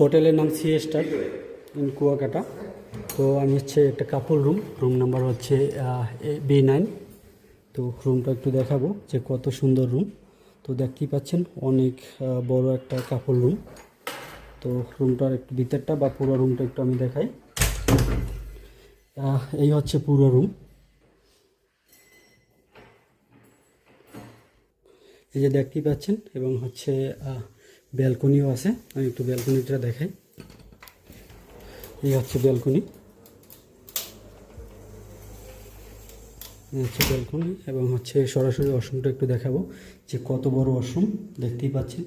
হোটেলের নাম C star in Kuakata. তো আমি হচ্ছে একটা কাপড় রুম রুম নাম্বার হচ্ছে বি নাইন তো রুমটা একটু দেখাবো যে কত সুন্দর রুম তো দেখতেই পাচ্ছেন? অনেক বড় একটা কাপড় রুম তো রুমটার একটু ভিতরটা বা পুরো রুমটা একটু আমি দেখাই। এই হচ্ছে পুরো রুম এই যে দেখতেই পাচ্ছেন? এবং হচ্ছে ব্যালকনিও আছে। আমি একটু ব্যালকনিটা দেখাই। এই হচ্ছে ব্যালকনি। হচ্ছে ব্যালকনি এবং হচ্ছে সরাসরি ওয়াশরুমটা একটু দেখাবো যে কত বড় ওয়াশরুম, দেখতেই পাচ্ছেন।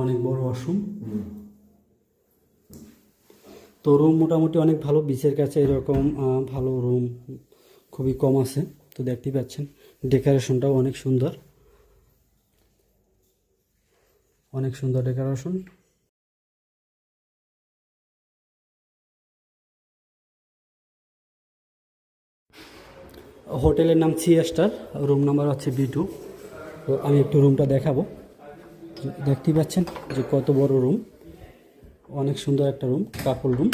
অনেক বড় ওয়াশরুম। তো রুম মোটামুটি অনেক ভালো, বিচের কাছে এরকম ভালো রুম খুবই কম আছে, তো দেখতেই পাচ্ছেন। ডেকোরেশনটাও অনেক সুন্দর। অনেক সুন্দর ডেকোরেশন। হোটেলের নাম সি স্টার, রুম নাম্বার হচ্ছে বি টু। তো আমি একটু রুমটা দেখাবো। দেখতেই পাচ্ছেন যে কত বড় রুম। অনেক সুন্দর একটা রুম, কাপড় রুম।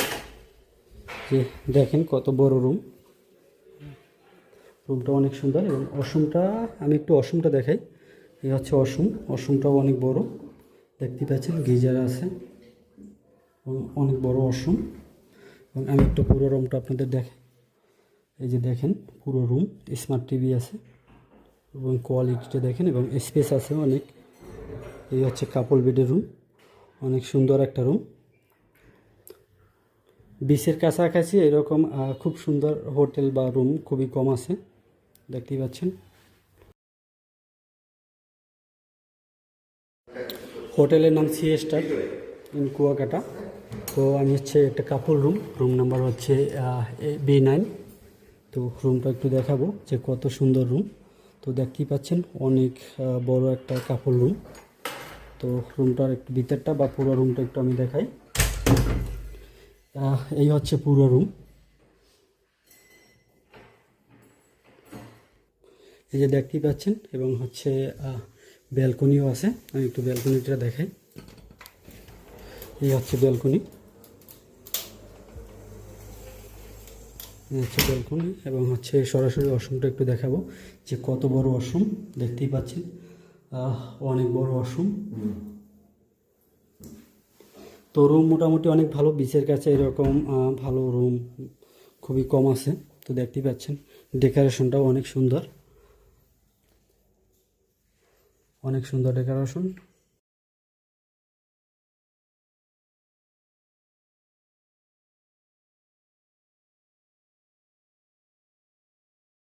যে দেখেন কত বড় রুম। রুমটা অনেক সুন্দর এবং অসুমটা, আমি একটু অসুমটা দেখাই। এই হচ্ছে অসুম, অসুমটাও অনেক বড়। দেখতে পাচ্ছেন, গিজার আছে। এবং অনেক বড় অসুম। এবং আমি একটু পুরো রুমটা আপনাদের দেখাই এই যে দেখেন, পুরো রুম স্মার্ট টিভি আছে। এবং কোয়ালিটিটা দেখেন, এবং স্পেস আছে অনেক। এই হচ্ছে কাপল বেডের রুম অনেক সুন্দর একটা রুম বিচের কাছাকাছি এরকম খুব সুন্দর হোটেল বা রুম খুবই কম আছে। দেখতেই পাচ্ছেন। হোটেলের নাম সি স্টার ইন কুয়াকাটা। তো আমি হচ্ছে একটা কাপড় রুম রুম নাম্বার হচ্ছে বি নাইন তো রুমটা একটু দেখাবো যে কত সুন্দর রুম তো দেখতেই পাচ্ছেন? অনেক বড় একটা কাপড় রুম তো রুমটার একটু ভিতরটা বা পুরো রুমটা একটু আমি দেখাই। এই হচ্ছে পুরো রুম এই যে দেখতেই পাচ্ছেন? এবং হচ্ছে ব্যালকনিও আছে। আমি একটু ব্যালকনিটা দেখাই। এই হচ্ছে ব্যালকনি। হচ্ছে ব্যালকনি এবং হচ্ছে সরাসরি ওয়াশরুমটা একটু দেখাবো যে কত বড় ওয়াশরুম, দেখতেই পাচ্ছেন। অনেক বড় ওয়াশরুম। তো রুম মোটামুটি অনেক ভালো, বিচের কাছে এরকম ভালো রুম খুবই কম আছে, তো দেখতেই পাচ্ছেন। ডেকোরেশনটাও অনেক সুন্দর। অনেক সুন্দর ডেকোরেশন।